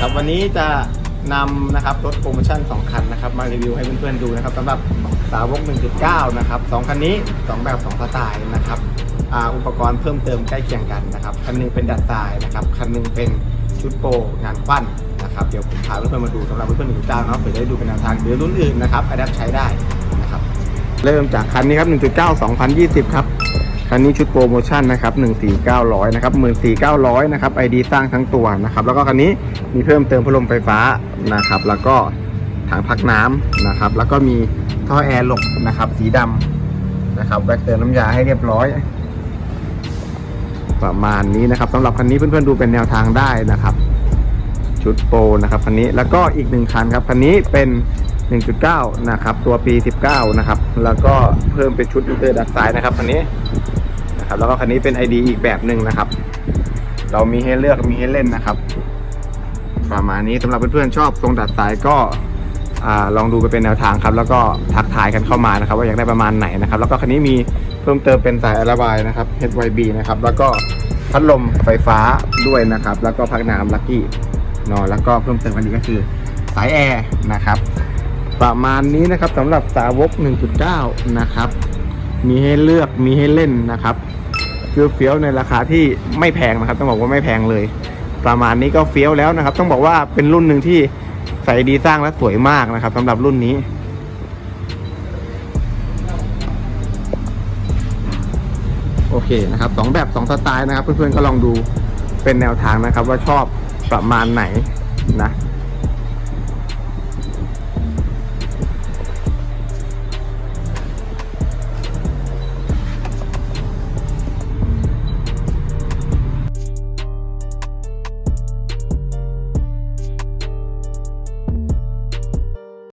ครับวันนี้จะนำนะครับรถโปรโมชั่น 2 คันนะครับมารีวิวให้เพื่อนๆดูนะครับสำหรับสาวก 1.9 นะครับสองคันนี้ 2 แบบ 2 สไตล์นะครับอ,อุปกรณ์เพิ่มเติมใกล้เคียงกันนะครับ คันหนึงเป็นดัดทรายนะครับ คันหนึงเป็นชุดโปรงานปั้นนะครับ เดี๋ยวผมพาเพื่อนๆมาดูสำหรับเพื่อนๆ1.9เนาะเผื่อได้ดูเป็นแนวทางหรือรุ่นอื่นนะครับอัดแอปใช้ได้นะครับ เริ่มจากคันนี้ครับ 1.9 2020 ครับ คันนี้ชุดโปรโมชั่นนะครับ14900นะครับ14900นะครับไอดีสร้างทั้งตัวนะครับ แล้วก็คันนี้มีเพิ่มเติมพัดลมไฟฟ้านะครับ แล้วก็ถังพักน้ำนะครับ แล้วก็มีท่อแอร์หลบนะครับสีดำนะครับแบกเติมน้ำยาให้เรียบร้อย ประมาณนี้นะครับสำหรับคันนี้เพื่อนๆดูเป็นแนวทางได้นะครับ ชุดโปรนะครับคันนี้แล้วก็อีกหนึ่งคันครับคันนี้เป็น1.9 นะครับ ตัวปี 19 นะครับ แล้วก็เพิ่มเป็นชุดอินเตอร์ดัดซ้ายนะครับคันนี้ นะครับแล้วก็คันนี้เป็น ID อีกแบบหนึ่งนะครับ เรามีให้เลือกมีให้เล่นนะครับ ประมาณนี้สำหรับเพื่อนๆชอบทรงดัดสายก็อลองดูไปเป็นแนวทางครับ แล้วก็ทักทายกันเข้ามานะครับ ว่าอยากได้ประมาณไหนนะครับ แล้วก็คันนี้มีเพิ่มเติมเป็นสายระบายนะครับ HYB นะครับแล้วก็พัดลมไฟฟ้าด้วยนะครับ แล้วก็พักน้ำลักกี้นอนแล้วก็เพิ่มเติมอันนี้ก็คือสายแอร์นะครับประมาณนี้นะครับสำหรับสาวก 1.9 นะครับ มีให้เลือกมีให้เล่นนะครับ คือเฟี้ยวในราคาที่ไม่แพงนะครับ ต้องบอกว่าไม่แพงเลย ประมาณนี้ก็เฟี้ยวแล้วนะครับ ต้องบอกว่าเป็นรุ่นหนึ่งที่ใส่ดีสร้างและสวยมากนะครับสำหรับรุ่นนี้โอเคนะครับสองแบบสองสไตล์นะครับ เพื่อนๆก็ลองดูเป็นแนวทางนะครับ ว่าชอบประมาณไหน